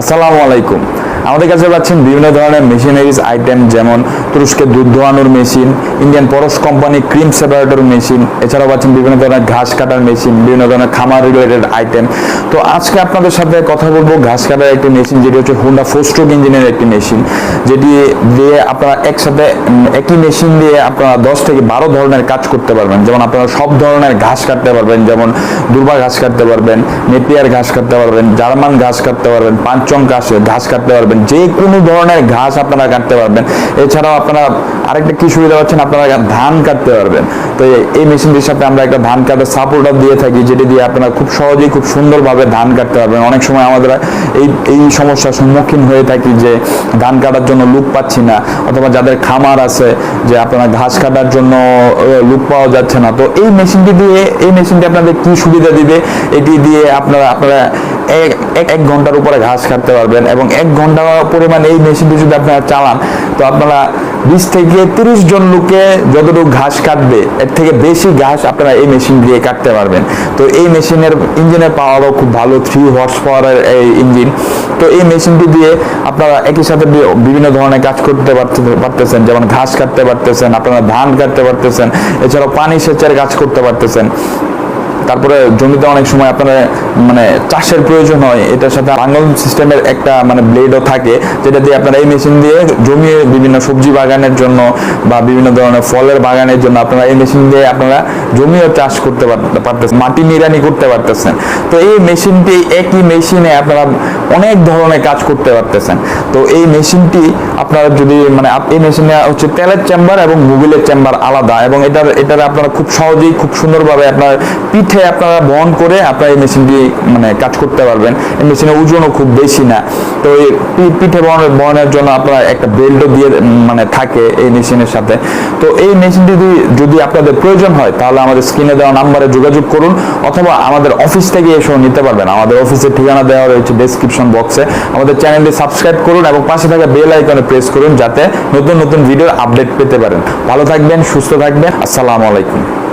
আসসালামু আলাইকুম। আমাদের কাছে পাচ্ছেন বিভিন্ন ধরনের মেশিনারিজ আইটেম যেমন তুরস্কের দুধ দোয়ানোর machine Indian Parash company cream separator machine এছাড়াও পাচ্ছেন বিভিন্ন ধরনের ঘাস কাটার মেশিন বিভিন্ন ধরনের খামার রিলেটেড আইটেম তো আজকে আপনাদের সাথে কথা বলব ঘাস কাটার একটি মেশিন যেটি হচ্ছে হুন্ডা ফোর স্ট্রোক ইঞ্জিনের একটি মেশিন যেটি দিয়ে আপনারা একসাথে, একই মেশিন দিয়ে আপনারা দশ থেকে বারো ধরনের কাজ করতে পারবেন। যেমন আপনারা সব ধরনের ঘাস কাটতে পারবেন, যেমন দুর্বা ঘাস কাটতে পারবেন, নেপিয়ার ঘাস কাটতে পারবেন, জার্মান ঘাস কাটতে পারবেন পাঁচচং ঘাস ঘাস কাটতে পারবেন। যে কোনো ধরনের ঘাস আপনারা কাটতে পারবেন। এছাড়াও আপনারা আরেকটা কি সুবিধা পাচ্ছেন? আপনারা ধান কাটতে পারবেন। তো এই- মেশিনটির সাথে আমরা একটা ধান কাটার সাপোর্টার দিয়ে থাকি, যেটি দিয়ে আপনারা খুব সহজেই খুব সুন্দরভাবে ধান কাটতে পারবেন। অনেক সময় আমাদের এই এই সমস্যার সম্মুখীন হয়ে থাকি যে ধান কাটার জন্য লুক পাচ্ছি না, অথবা যাদের খামার আছে, যে আপনারা ঘাস কাটার জন্য লুক পাওয়া যাচ্ছে না। তো এই মেশিনটি দিয়ে এই মেশিনটি আপনাদের কি সুবিধা দিবে? এটি দিয়ে আপনারা আপনারা এক ঘণ্টার উপরে ঘাস কাটতে পারবেন এবং এক ঘণ্টা পরিমাণ এই মেশিনটি যদি আপনারা চালান, তো আপনারা বিশ থেকে তিরিশ জন লোকে যতটুকু ঘাস কাটবে, এর থেকে বেশি ঘাস আপনারা এই মেশিন দিয়ে কাটতে পারবেন। তো এই মেশিনের ইঞ্জিনের পাওয়ারও খুব ভালো থ্রি হর্স পাওয়ারের এই ইঞ্জিন তো এই মেশিনটি দিয়ে আপনারা একই সাথে বিভিন্ন ধরনের কাজ করতে পারতে- পারতেছেন, যেমন ঘাস কাটতে পারতেছেন, আপনারা ধান কাটতে পারতেছেন, এছাড়াও পানি সেচের কাজ করতে পারতেছেন। তারপরে জমিতে অনেক সময় আপনার মানে চাষের প্রয়োজন হয়, এটার সাথে লাঙ্গল সিস্টেমের একটা মানে ব্লেডও থাকে, যেটা দিয়ে আপনারা এই মেশিন দিয়ে জমি বিভিন্ন সবজি বাগানের জন্য বা বিভিন্ন ধরনের ফলের বাগানের জন্য আপনারা এই মেশিন দিয়ে আপনারা জমিও চাষ করতে পার- পারতেছেন, মাটি নিড়ানি করতে পারতেছেন। তো এই মেশিনটি একই মেশিনে আপনারা অনেক ধরনের কাজ করতে পারতেছেন। তো এই মেশিনটি আপনারা যদি মানে এই মেশিনে হচ্ছে তেলের চেম্বার এবং গুগলের চেম্বার আলাদা এবং এটার এটার আপনারা খুব সহজেই, খুব সুন্দরভাবে আপনার পিঠে আপনারা বহন করে আপনারা এই মেশিনটি মানে কাজ করতে পারবেন। এই মেশিনের ওজনও খুব বেশি না। তো এই পিঠে বহনের জন্য আপনারা একটা বেল্টও দিয়ে মানে থাকে এই মেশিনের সাথে। তো এই মেশিনটি যদি আপনাদের প্রয়োজন হয়, তাহলে আমাদের স্ক্রিনে দেওয়া নাম্বারে যোগাযোগ করুন, অথবা আমাদের অফিস থেকে এসেও নিতে পারবেন। আমাদের অফিসের ঠিকানা দেওয়া রয়েছে ডেসক্রিপশন বক্সে আমাদের চ্যানেলটি সাবস্ক্রাইব করুন এবং পাশে থাকা বেল আইকনে প্রেস করুন, যাতে নতুন নতুন ভিডিওর আপডেট পেতে পারেন। ভালো থাকবেন, সুস্থ থাকবেন। আসসালামু আলাইকুম।